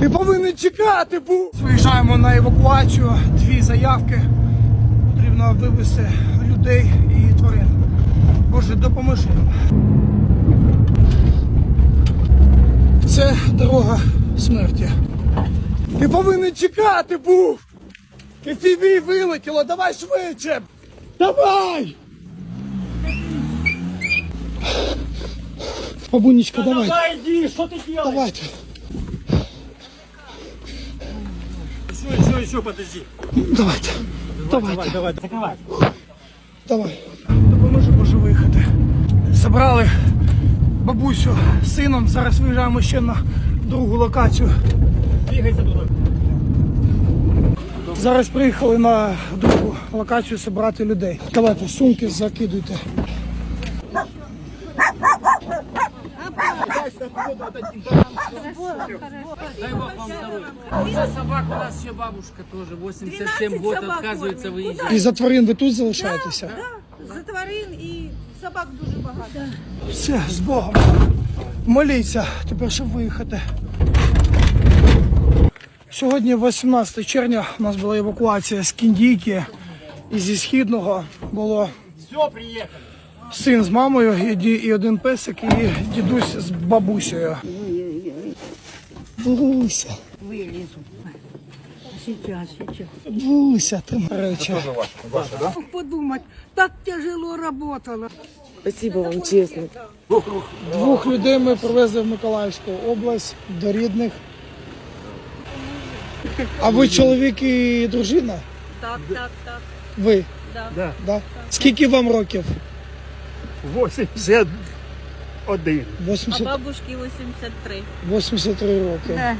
Ти повинен чекати, був. Виїжджаємо на евакуацію. Дві заявки. Потрібно вивезти людей і тварин. Боже, допоможи. Це дорога смерті. Ти повинен чекати, був. FPV вилетіло, давай швидше. Давай! Бабунечка, давай. Давай, иди, что ты делаешь? Давайте. Еще, подожди. Давайте. Давайте. Давай, давай, закрывай. Давай. Допоможи Боже виїхати. Забрали бабусю з сином. Зараз виїжджаємо ще на другу локацію. Двигайся туда. Зараз приїхали на другу локацію зібрати людей. Давайте сумки закидуйте. Дай Бог вам здоровья. За собак у нас еще бабушка тоже, 87 год, отказывается выезжать. І за тварин ви тут залишаєтеся? Да, за тварин і собак дуже багато. Все, з Богом. Моліться, тепер щоб виїхати. Сьогодні, 18 червня, у нас була евакуація з Кіндійки і зі Східного було Все, приехали. Син з мамою, і, ді- і один песик, і дідусь з бабусею. Буся, Вилізу. Сейчас, сейчас. Буся, ти речі. Подумать, так тяжело работала. Спасибо вам, честно. Двох людей ми привезли в Миколаївську область до рідних. А ви чоловік і дружина? Так, так, так. Ви? Да. Да? Скільки вам років? 81. А 80, бабушки 83. 83 роки.